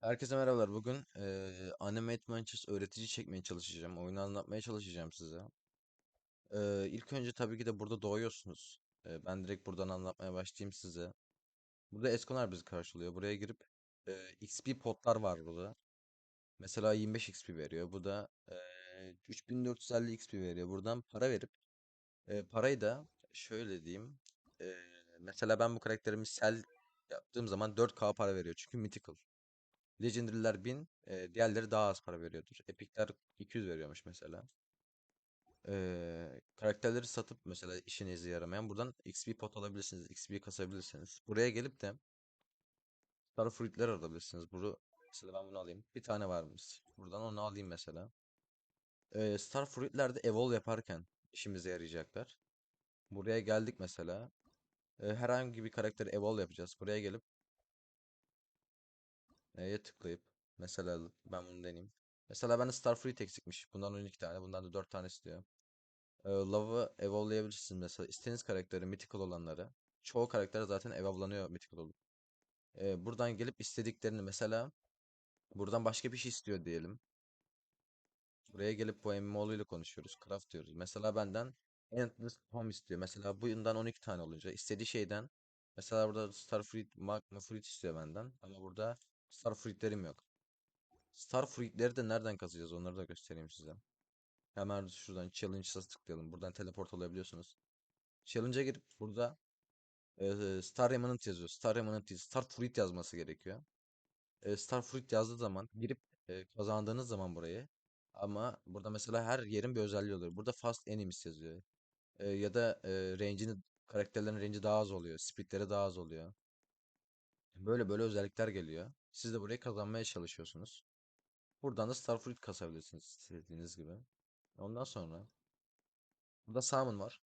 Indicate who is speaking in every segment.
Speaker 1: Herkese merhabalar. Bugün eee Animate Manchester öğretici çekmeye çalışacağım. Oyunu anlatmaya çalışacağım size. Eee ilk önce tabii ki de burada doğuyorsunuz. Eee, ben direkt buradan anlatmaya başlayayım size. Burada Eskonar bizi karşılıyor. Buraya girip eee, XP potlar var burada. Mesela 25 XP veriyor. Bu da eee 3450 XP veriyor. Buradan para verip eee, parayı da şöyle diyeyim. eee, mesela ben bu karakterimi sell yaptığım zaman 4K para veriyor. Çünkü mythical. Legendary'ler 1000, e, diğerleri daha az para veriyordur. Epic'ler 200 veriyormuş mesela. Ee, karakterleri satıp mesela işinize yaramayan buradan XP pot alabilirsiniz, XP kasabilirsiniz. Buraya gelip de Star Fruit'ler alabilirsiniz. Bunu mesela ben bunu alayım. Bir tane varmış. Buradan onu alayım mesela. Ee, Star Fruit'ler de Evolve yaparken işimize yarayacaklar. Buraya geldik mesela. Ee, herhangi bir karakteri Evolve yapacağız. Buraya gelip E'ye tıklayıp mesela ben bunu deneyeyim. Mesela bende Starfruit eksikmiş. Bundan 12 tane, bundan da 4 tane istiyor. Ee, Love'ı evolve'layabilirsiniz mesela. İstediğiniz karakteri, mythical olanları. Çoğu karakter zaten evolve'lanıyor mythical olup. Ee, buradan gelip istediklerini mesela buradan başka bir şey istiyor diyelim. Buraya gelip bu MMO'lu ile konuşuyoruz. Craft diyoruz. Mesela benden Endless Home istiyor. Mesela bundan 12 tane olunca istediği şeyden mesela burada Starfruit, Magma Fruit istiyor benden. Ama burada Starfruit'lerim yok. Starfruit'leri de nereden kazacağız onları da göstereyim size. Hemen şuradan Challenge'a tıklayalım. Buradan teleport olabiliyorsunuz. Challenge'a girip burada e, Star Remnant yazıyor. Star Remnant değil, Star Fruit yazması gerekiyor. E, Star Fruit yazdığı zaman girip e, kazandığınız zaman burayı ama burada mesela her yerin bir özelliği oluyor. Burada Fast Enemies yazıyor. E, ya da e, range'ini karakterlerin range'i daha az oluyor. Speed'leri daha az oluyor. Böyle böyle özellikler geliyor. Siz de burayı kazanmaya çalışıyorsunuz. Buradan da Star Fruit kasabilirsiniz istediğiniz gibi. Ondan sonra burada Salmon var.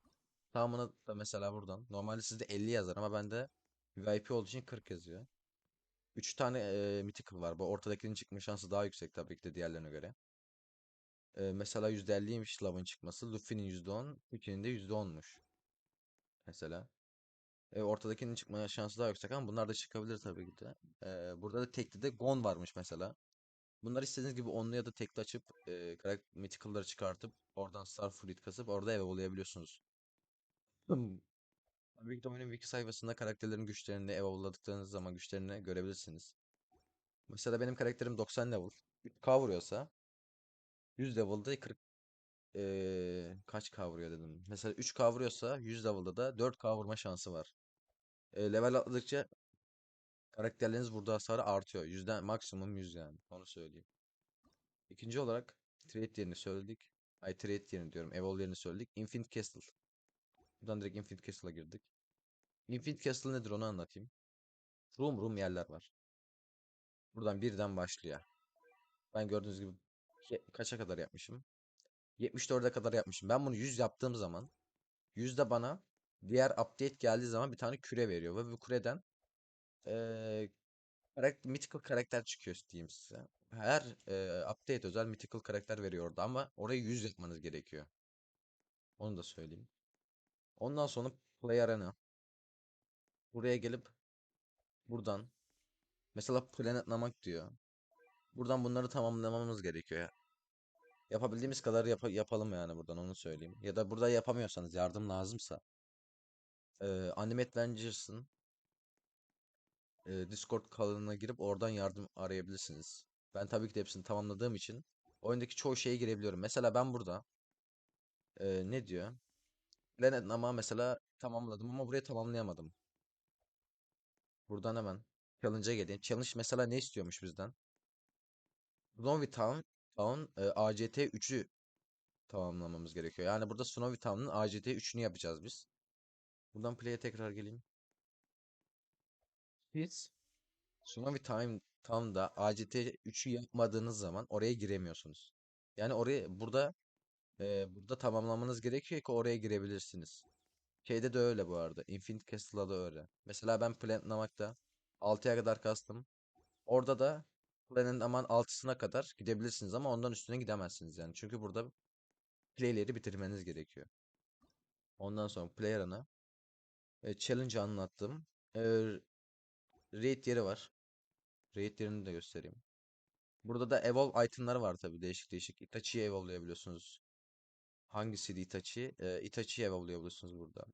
Speaker 1: Salmon'a da mesela buradan. Normalde sizde 50 yazar ama bende VIP olduğu için 40 yazıyor. 3 tane e, mythical var. Bu ortadakinin çıkma şansı daha yüksek tabii ki de diğerlerine göre. E, mesela %50'ymiş Love'ın çıkması. Luffy'nin %10, Puki'nin de %10'muş. Mesela. E, ortadakinin çıkma şansı daha yüksek ama bunlar da çıkabilir tabii ki de. E, burada da tekli de Gon varmış mesela. Bunlar istediğiniz gibi onlu ya da tekli açıp e, karakter mythical'ları çıkartıp oradan Star Fruit kasıp orada evolayabiliyorsunuz. Hmm. Tabii ki de oyunun wiki sayfasında karakterlerin güçlerini evolveladıklarınız zaman güçlerini görebilirsiniz. Mesela benim karakterim 90 level. 3K vuruyorsa 100 level'da 40 eee, kaç K vuruyor dedim. Mesela 3K vuruyorsa 100 level'da da 4K vurma şansı var. E, level atladıkça karakterleriniz burada hasarı artıyor. Yüzden maksimum 100 yani. Onu söyleyeyim. İkinci olarak trade yerini söyledik. Ay trade yerini diyorum. Evolve yerini söyledik. Infinite Castle. Buradan direkt Infinite Castle'a girdik. Infinite Castle nedir onu anlatayım. Room room yerler var. Buradan birden başlıyor. Ben gördüğünüz gibi kaça kadar yapmışım? 74'e kadar yapmışım. Ben bunu 100 yaptığım zaman 100 bana diğer update geldiği zaman bir tane küre veriyor. Ve bu küreden eee karakter, mythical karakter çıkıyor diyeyim size. Her eee, update özel mythical karakter veriyor orada ama orayı 100 yapmanız gerekiyor. Onu da söyleyeyim. Ondan sonra Play Arena. Buraya gelip buradan mesela Planet Namek diyor. Buradan bunları tamamlamamız gerekiyor. Yapabildiğimiz kadar yapa- yapalım yani buradan onu söyleyeyim. Ya da burada yapamıyorsanız yardım lazımsa e, Anime Adventures'ın e, Discord kanalına girip oradan yardım arayabilirsiniz. Ben tabii ki de hepsini tamamladığım için oyundaki çoğu şeye girebiliyorum. Mesela ben burada e, ne diyor? Planet ama mesela tamamladım ama burayı tamamlayamadım. Buradan hemen Challenge'a geleyim. Challenge mesela ne istiyormuş bizden? Snowy Town, Town e, ACT 3'ü tamamlamamız gerekiyor. Yani burada Snowy Town'un ACT 3'ünü yapacağız biz. Buradan play'e tekrar geleyim. Siz Tsunami Time Town'da ACT 3'ü yapmadığınız zaman oraya giremiyorsunuz. Yani oraya burada e, burada tamamlamanız gerekiyor ki oraya girebilirsiniz. Şeyde de öyle bu arada. Infinite Castle'da da öyle. Mesela ben Planet Namak'ta 6'ya kadar kastım. Orada da Planet Namak'ın 6'sına kadar gidebilirsiniz ama ondan üstüne gidemezsiniz yani. Çünkü burada playleri bitirmeniz gerekiyor. Ondan sonra player ana. E, challenge anlattım. E, raid yeri var. Raid'lerini de göstereyim. Burada da evolve item'ları var tabii değişik değişik. Itachi'yi evolve'layabiliyorsunuz. Hangisiydi Itachi? Ee, Itachi'yi evolve'layabiliyorsunuz burada.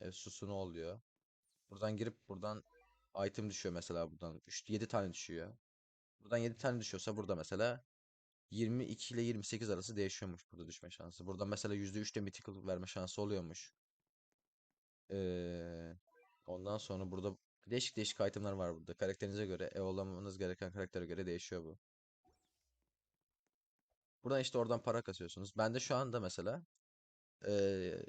Speaker 1: E, Susanoo oluyor. Buradan girip buradan item düşüyor mesela buradan. 3 7 tane düşüyor. Buradan 7 tane düşüyorsa burada mesela 22 ile 28 arası değişiyormuş burada düşme şansı. Burada mesela %3 de mythical verme şansı oluyormuş. Ee, ondan sonra burada değişik değişik itemler var burada. Karakterinize göre, evolve'lamanız gereken karaktere göre değişiyor bu. Buradan işte oradan para kasıyorsunuz. Ben de şu anda mesela ee,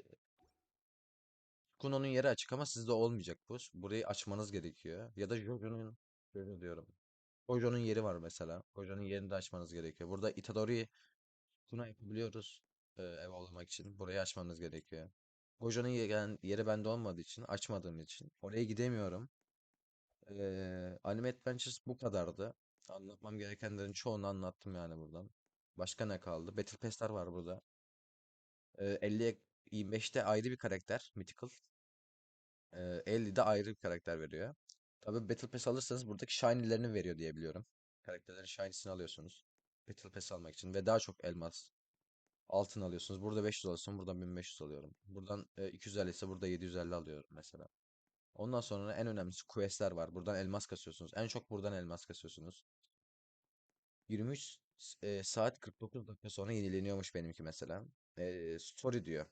Speaker 1: Kuno'nun yeri açık ama sizde olmayacak bu. Burayı açmanız gerekiyor. Ya da Jojo'nun Jojo diyorum. Gojo'nun yeri var mesela. Gojo'nun yerini de açmanız gerekiyor. Burada Itadori Kuno yapabiliyoruz. E, evolve'lamak için. Burayı açmanız gerekiyor. Gojo'nun yeri, yeri bende olmadığı için, açmadığım için oraya gidemiyorum. Ee, Anime Adventures bu kadardı. Anlatmam gerekenlerin çoğunu anlattım yani buradan. Başka ne kaldı? Battle Pass'ler var burada. Ee, 50'ye 25'te ayrı bir karakter, Mythical. Ee, 50'de ayrı bir karakter veriyor. Tabii Battle Pass alırsanız buradaki Shiny'lerini veriyor diye biliyorum. Karakterlerin Shiny'sini alıyorsunuz. Battle Pass almak için ve daha çok elmas. Altın alıyorsunuz. Burada 500 alıyorsun, buradan 1500 alıyorum. Buradan e, 250 ise burada 750 alıyorum mesela. Ondan sonra en önemlisi quest'ler var. Buradan elmas kasıyorsunuz. En çok buradan elmas kasıyorsunuz. 23 e, saat 49 dakika sonra yenileniyormuş benimki mesela. E, story diyor.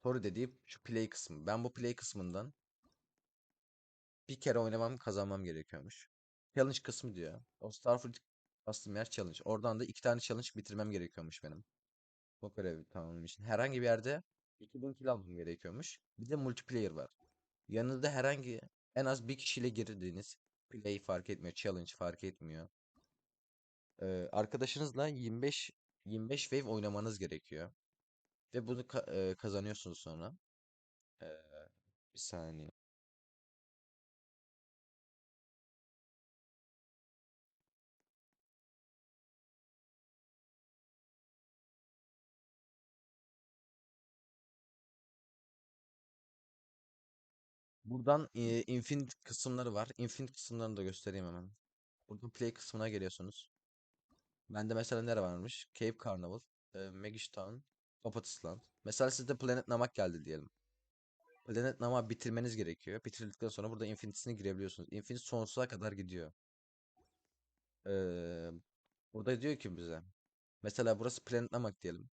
Speaker 1: Story dediği şu play kısmı. Ben bu play kısmından bir kere oynamam kazanmam gerekiyormuş. Challenge kısmı diyor. O Starfruit bastığım yer challenge. Oradan da iki tane challenge bitirmem gerekiyormuş benim. Bu görevi tamamım için. Herhangi bir yerde 2000 kill almam gerekiyormuş. Bir de multiplayer var. Yanınızda herhangi en az bir kişiyle girdiğiniz play fark etmiyor, challenge fark etmiyor. Ee, arkadaşınızla 25 25 wave oynamanız gerekiyor. Ve bunu ka- e, kazanıyorsunuz sonra. Ee, bir saniye. Buradan e, infinite kısımları var. Infinite kısımlarını da göstereyim hemen. Buradan play kısmına geliyorsunuz. Bende mesela nere varmış? Cape Carnival, e, Magic Town, Puppet Island. Mesela sizde Planet Namek geldi diyelim. Planet Namek bitirmeniz gerekiyor. Bitirdikten sonra burada Infinity'sine girebiliyorsunuz. Infinity sonsuza kadar gidiyor. Ee, burada diyor ki bize. Mesela burası Planet Namek diyelim.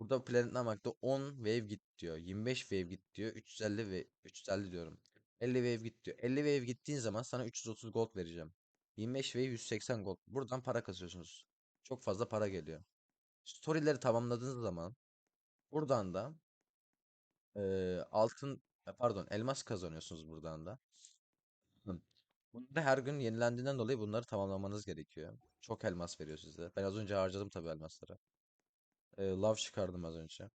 Speaker 1: Burada Planet Namak'ta 10 wave git diyor. 25 wave git diyor. 350 ve 350 diyorum. 50 wave git diyor. 50 wave gittiğin zaman sana 330 gold vereceğim. 25 wave 180 gold. Buradan para kasıyorsunuz. Çok fazla para geliyor. Story'leri tamamladığınız zaman buradan da eee, altın e, pardon elmas kazanıyorsunuz buradan da. Hı. Bunu da her gün yenilendiğinden dolayı bunları tamamlamanız gerekiyor. Çok elmas veriyor size. Ben az önce harcadım tabii elmasları. Eee love çıkardım az önce.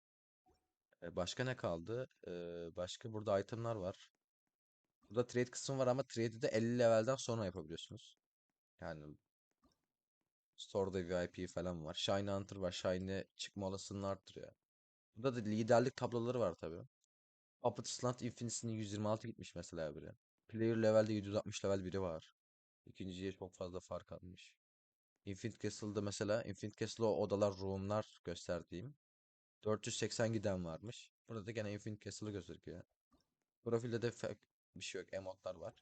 Speaker 1: E, başka ne kaldı? E, başka burada itemlar var. Burada trade kısmı var ama trade'i de 50 levelden sonra yapabiliyorsunuz. Yani store'da VIP falan var. Shiny Hunter var. Shiny çıkma olasılığını arttırıyor. Burada da liderlik tabloları var tabii. Puppet Slant Infinity'nin 126 gitmiş mesela biri. Player levelde 760 level biri var. İkinciye çok fazla fark almış. Infinite Castle'da mesela Infinite Castle'da o odalar, room'lar gösterdiğim. 480 giden varmış. Burada da gene Infinite Castle'ı gözüküyor. Profilde de bir şey yok. Emotlar var.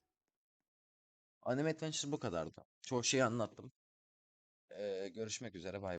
Speaker 1: Anime Adventure bu kadardı. Çoğu şeyi anlattım. Ee, görüşmek üzere. Bay.